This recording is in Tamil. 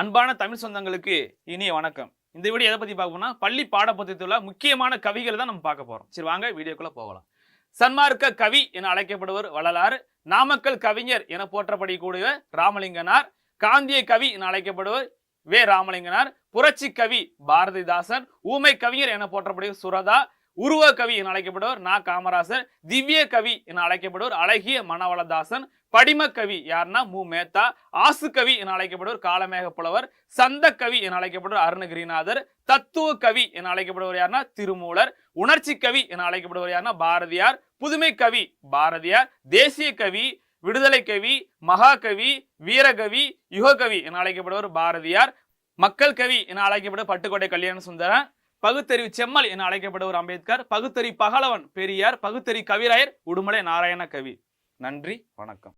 அன்பான தமிழ் சொந்தங்களுக்கு இனிய வணக்கம். இந்த வீடியோ எதை பத்தி பார்க்கணும்னா பள்ளி பாடப்புத்தகத்தில் உள்ள முக்கியமான கவிகளை தான் நம்ம பார்க்க போறோம். சரி வாங்க வீடியோக்குள்ள போகலாம். சன்மார்க்க கவி என அழைக்கப்படுவர் வள்ளலார் நாமக்கல் கவிஞர் என போற்றப்படக்கூடிய ராமலிங்கனார் காந்திய கவி என அழைக்கப்படுவர் வே. ராமலிங்கனார் புரட்சி கவி பாரதிதாசன் ஊமை கவிஞர் என போற்றப்படுகிற சுரதா உருவ கவி என அழைக்கப்படுவர் நா. காமராசர் திவ்ய கவி என அழைக்கப்படுவர் அழகிய மணவளதாசன் படிமக்கவி யாருன்னா மு. மேத்தா ஆசுக்கவி என அழைக்கப்படுவர் காலமேக புலவர் சந்த கவி என அழைக்கப்படுவர் அருணகிரிநாதர் தத்துவ கவி என அழைக்கப்படுவர் யாருன்னா திருமூலர் உணர்ச்சி கவி என அழைக்கப்படுவர் யாருன்னா பாரதியார் புதுமை கவி பாரதியார் தேசிய கவி விடுதலை கவி மகாகவி வீரகவி யுககவி என அழைக்கப்படுவர் பாரதியார் மக்கள் கவி என அழைக்கப்படுவர் பட்டுக்கோட்டை கல்யாண சுந்தரன் பகுத்தறிவு செம்மல் என அழைக்கப்படுவர் அம்பேத்கர் பகுத்தறி பகலவன் பெரியார் பகுத்தறி கவிராயர் உடுமலை நாராயண கவி. நன்றி வணக்கம்.